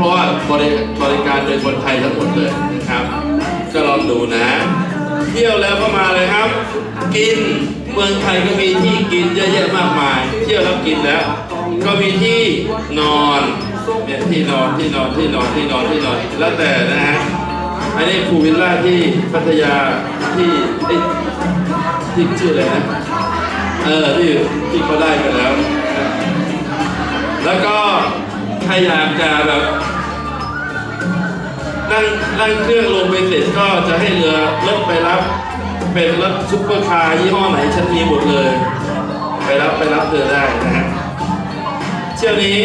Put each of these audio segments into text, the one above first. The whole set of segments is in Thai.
เพราะว่าบริบริการโดยคนไทยทั้งหมดเลยนะครับ ก็ลองดูนะ เที่ยวแล้วก็มาเลยครับ กินเมืองไทยก็มีที่กินเยอะแยะมากมาย เที่ยวแล้วกินแล้ว ก็มีที่นอนเนี่ยที่นอนที่นอนที่นอนที่นอนที่นอนแล้วแต่นะฮะอันนี้ภูวิลล่าที่พัทยาที่เอ้ยที่ชื่ออะไรนะเออที่ที่เขาได้กันแล้ว แล้วก็ รอยากจะแบบนั่งนั่งเครื่องลงไปเสร็จก็จะให้เรือรถไปรับ เป็นรถซุปเปอร์คาร์ยี่ห้อไหนฉันมีหมดเลย ไปรับไปรับเธอได้นะฮะเที่ยวนี้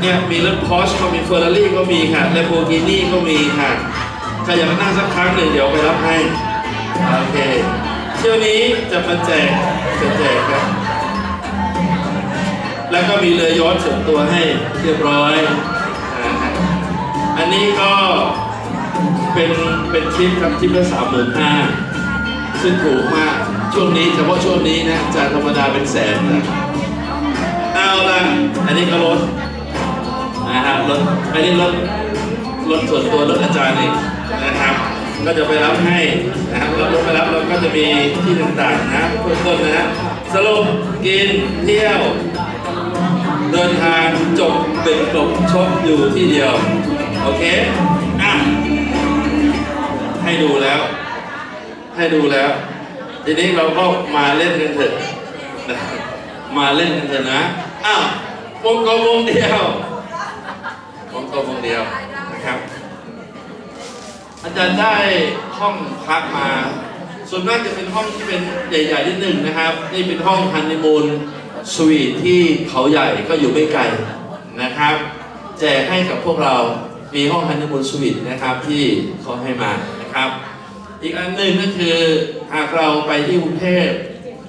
เนี่ยมีรถพอชก็มีเฟอร์รารี่ก็มีค่ะและโบกินี่ก็มีค่ะใครอยากนั่งสักครั้งหนึ่งเดี๋ยวไปรับให้ โอเค เที่ยวนี้จะมาแจกจะแจกครับ แล้วก็มีเรือยอชต์ส่วนตัวให้เรียบร้อย อันนี้ก็เป็นเป็นทริปครับทริปละสามหมื่นห้าซึ่งถูกมากช่วงนี้เฉพาะช่วงนี้นะจะธรรมดาเป็นแสนนะเอาละอันนี้ก็รถนะครับรถไม่ได้รถรถส่วนตัวรถอาจารย์เองนะครับ ก็จะไปรับให้นะครับแล้วรถไปรับเราก็จะมีที่ต่างๆนะเบื้องต้นนะฮะสรุปกินเที่ยว เดินทางจบเป็นกลบชบอยู่ที่เดียว โอเคอะให้ดูแล้ว ให้ดูแล้ว ทีนี้เราก็มาเล่นกันเถอะนะมาเล่นกันเถอะนะอ้าววงกลมวงเดียววงกลมวงเดียวนะครับ อาจารย์ได้ห้องพักมา ส่วนมากจะเป็นห้องที่เป็นใหญ่ๆนิดหนึ่งนะครับ นี่เป็นห้องฮันนีมูน สวีทที่เขาใหญ่ก็อยู่ไม่ไกลนะครับ แจกให้กับพวกเรา มีห้องฮันนีมูนสวีทนะครับที่เขาให้มานะครับ อีกอันหนึ่งก็คือหากเราไปที่กรุงเทพ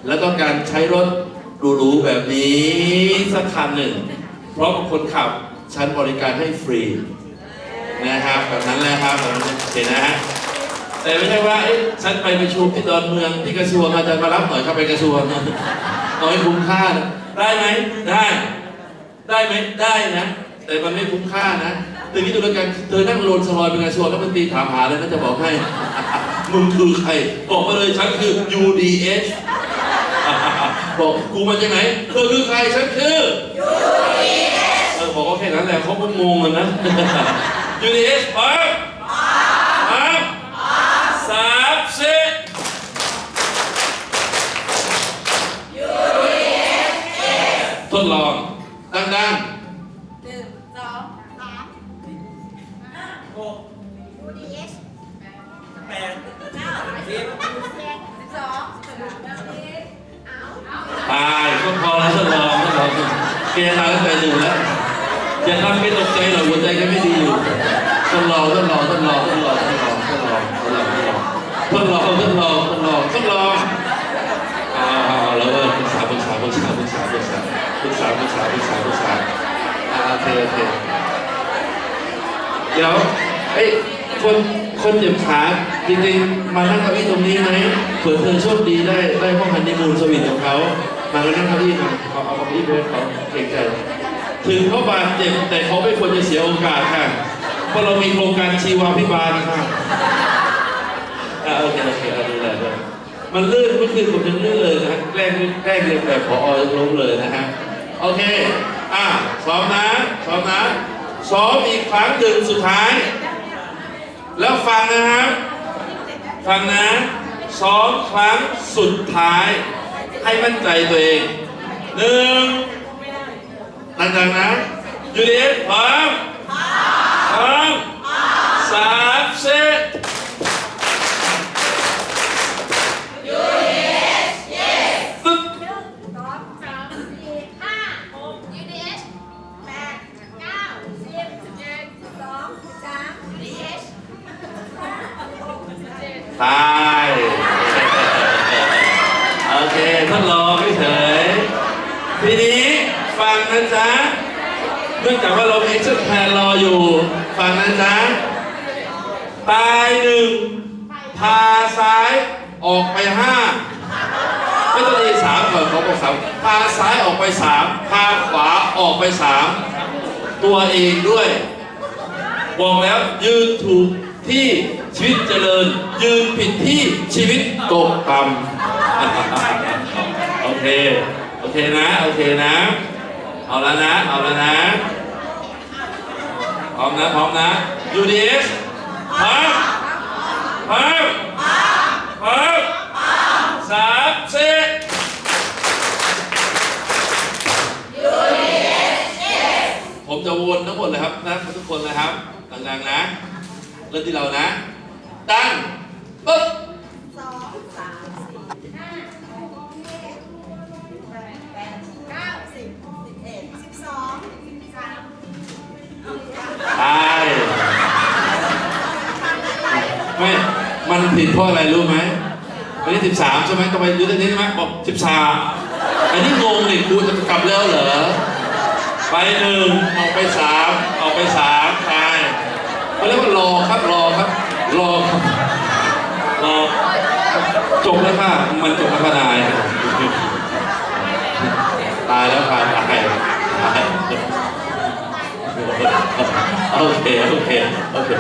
แล้วต้องการใช้รถหรูๆแบบนี้สักคันหนึ่ง เพราะคนขับชั้นบริการให้ฟรีนะครับแบบนั้นแหละครับแบบนั้นเห็นนะฮะแต่ไม่ใช่ว่าเอ๊ะฉันไปประชุมที่ดอนเมืองที่กระทรวงอาจารย์มารับหน่อยเข้าไปกระทรวง เอาให้คุ้มค่านะได้ไหมได้ ได้ไหมได้นะ แต่มันไม่คุ้มค่านะตึงนี้ดูแล้วกันเธอนั่งโรลสลอยเป็นกระทรวงแล้วมันตีถามหาเลยนะจะบอกให้ มึงคือใคร บอกมาเลยฉันคือ UDH บอกกูมาจากไหนเธอคือใครฉันคือ U D H เออบอกว่าแค่นั้นแหละเขาก็งงกันนะยูดีเสิบตายก็พอแล้วทดลองทดลองเกย์ทางตั้งใจดูแล้วอย่าทำเป็นตกใจหรอกหัวใจก็ไม่ดีอยู่ทดลองทดลองทดลองทดลองทดลองทดลองทดลองทดลองทดลองทดลองทดลองอ่าแล้วก็ปรึกษาปรึกษาปรึกษาปรึกษาปรึกษาปรึกษาปรึกษาปรึกษาปรึกษาอ่าโอเคโอเคเดี๋ยวเอ้ยคน คนเจ็บขาจริงๆ มานั่งเก้าอี้ตรงนี้ไหมเผื่อเธอโชคดีได้ได้ห้องฮันนีมูนสวีทของเขามาแล้วนั่งเก้าอี้มาเอาเอาเก้าอี้ไปเขาเกรงใจถึงเขาบาดเจ็บแต่เขาไม่ควรจะเสียโอกาสค่ะเพราะเรามีโครงการชีวาพิบาลค่ะอ่าโอเคโอเคเอาดูแลด้วยมันลื่นเมื่อคืนผมยังลื่นเลยนะฮะแกล้งแกล้งเรียนแบบพอล้มเลยนะฮะโอเค อะซ้อมนะซ้อมนะซ้อมอีกครั้งหนึ่งสุดท้าย แล้วฟังนะครับฟังนะสองครั้งสุดท้าย ให้มั่นใจตัวเองหนึ่งดังๆนะยูดีพร้อมพร้อมสามเซต ทีนี้ฟังนะจ๊ะเนื่องจากว่าเรามีเอ็กซ์แพนรออยู่ ฟังนะจ๊ะตายหนึ่งพาซ้ายออกไปห้าไม่ต้องดีสามก่อนเขาบอกสามพาซ้ายออกไปสามพาขวาออกไปสามตัวเองด้วยบอกแล้วยืนถูกที่ชีวิตเจริญ ยืนผิดที่ชีวิตตกต่ำโอเค เคนะ โอเคนะ เอาแล้วนะ เอาแล้วนะ พร้อมนะ พร้อมนะ UDS พร้อมพร้อมพร้อมสามสี่ผมจะวนทั้งหมดเลยครับนะทุกคนนะครับดังๆนะ เริ่มที่เรานะ ตั้งปึ๊บ มันผิดเพราะอะไรรู้ไหมวันนี้สิบสามใช่ไหมต้องไปดูที่นี้ใช่ไหมบอกสิบสามอันนี้งงเนี่กูจะกลับแล้วเหรอ ไปหนึ่งออกไปสามออกไปสามไปเขาเรียกว่ารอครับรอครับ รอครับรอจบแล้วค่ะมันจบแล้วค่ะนายตายแล้วค่ะตายตายโอเคโอเคโอเค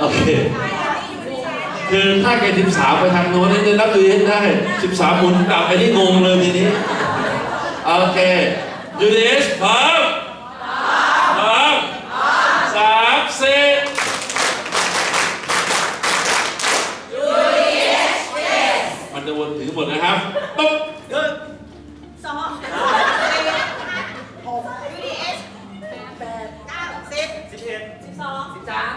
โอเค คือถ้าแกสิบสามไปทางโน้นนี่จะนับดูเองได้สิบสามหมุนกลับไอ้นี่งงเลยทีนี้ โอเคยูเดสพร้อมพร้อมสามสี่มันจะวนถึงหมดนะครับปุ๊บหนึ่งสองสี่หก UDS แปดเก้าสิบสิบเอ็ดสิบสองสิบสาม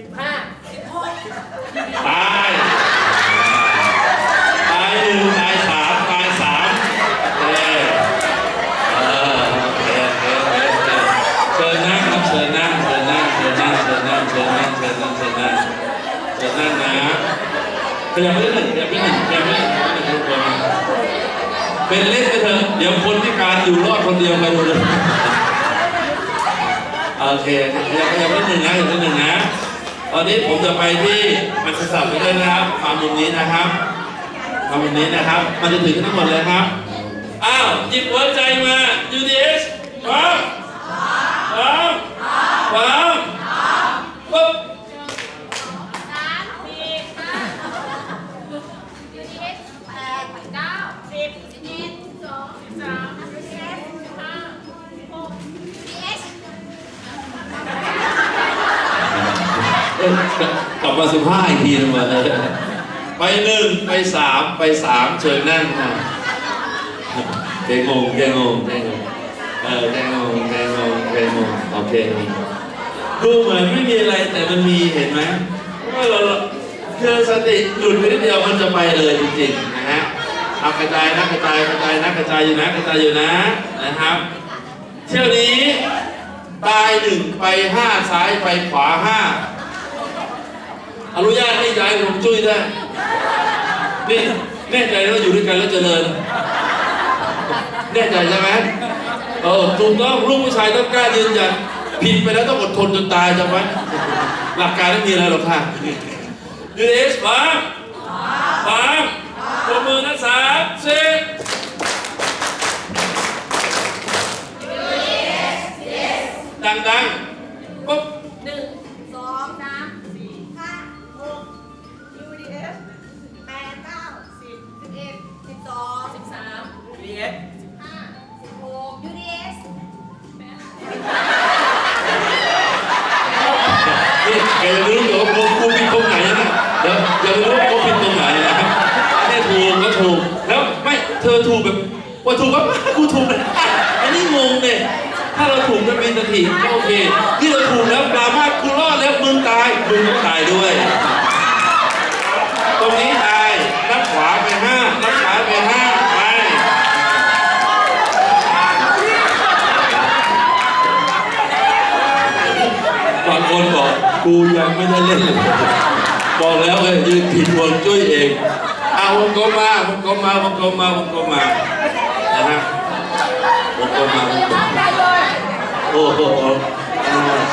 สิบห้าสิบหกตายตายหนึ่งตายสามตายสามโอเคเออโอเคโอเคโอเคโอเชิญนั่งครับเชิญนั่งเชิญนั่งเชิญนั่งเชิญนั่งเชิญนั่งเชิญนั่งเชิญนั่งเชิญนั่งนะขยับไปหนึ่งขยับไปหนึ่งขยับไปหนึ่งขยับไปหนึ่งทุกคนเป็นเล่นไปเถอะเดี๋ยวคนพิการอยู่รอดคนเดียวกันหมดเลยโอเคขยับขยับไปหนึ่งนะขยับไปหนึ่งนะ ตอนนี้ผมจะไปที่มันจะสับไปด้วยนะครับมามุมนี้นะครับมามุมนี้นะครับ มันจะถึงทั้งหมดเลยครับ อ้าวหยิบหัวใจมา UDS พร้อมพร้อมพร้อมปุ๊บ สามสี่ห้า UDS แปดเก้าสิบสิบเอ็ดสิบสองสิบสาม UDS สิบห้าสิบหก UDS เอ้ย กลับมาสิบห้าอีกทีหนึงมาเลยไปหนึ่งไปสามไปสามเชิญนั่งครับแกงงแกงงแกงงเออแกงงแกงงแกงงโอเคดูเหมือนไม่มีอะไรแต่มันมีเห็นไหมว่าเราคือสติหลุดไปนิดเดียวมันจะไปเลยจริงๆนะฮะเอากระจายนะกระจายกระจายนะกระจายอยู่นะกระจายอยู่นะนะครับ เที่ยวนี้ตายหนึ่งไปห้าซ้ายไปขวาห้า อนุญาตให้ย้ายผมจุ้ยได้ นี่แน่ใจว่าอยู่ด้วยกันแล้วเจริญ แน่ใจใช่ไหมเออถูกต้องลูกผู้ชายต้องกล้ายืนยันผิดไปแล้วต้องอดทนจนตายจำไว้หลักการไม่มีอะไรหรอกค่ะยูเอสบ้าง ถูกก็กูถูกนะอันนี้งงเนี่ยถ้าเราถูกกันเป็นสถิก็โอเคนี่เราถูกแล้วปรามาสกูรอดแล้วมึงตายมึงต้องตายด้วย ตรงนี้ตายนับขวาไปห้านับซ้ายไปห้าไปบางคนบอกกูยังไม่ได้เล่นเลยบอกแล้วเลยยืนผิดวงจุ้ยเองเอาวงกลมมาวงกลมมาวงกลมมาวงกลมมา Oo, oo, oo.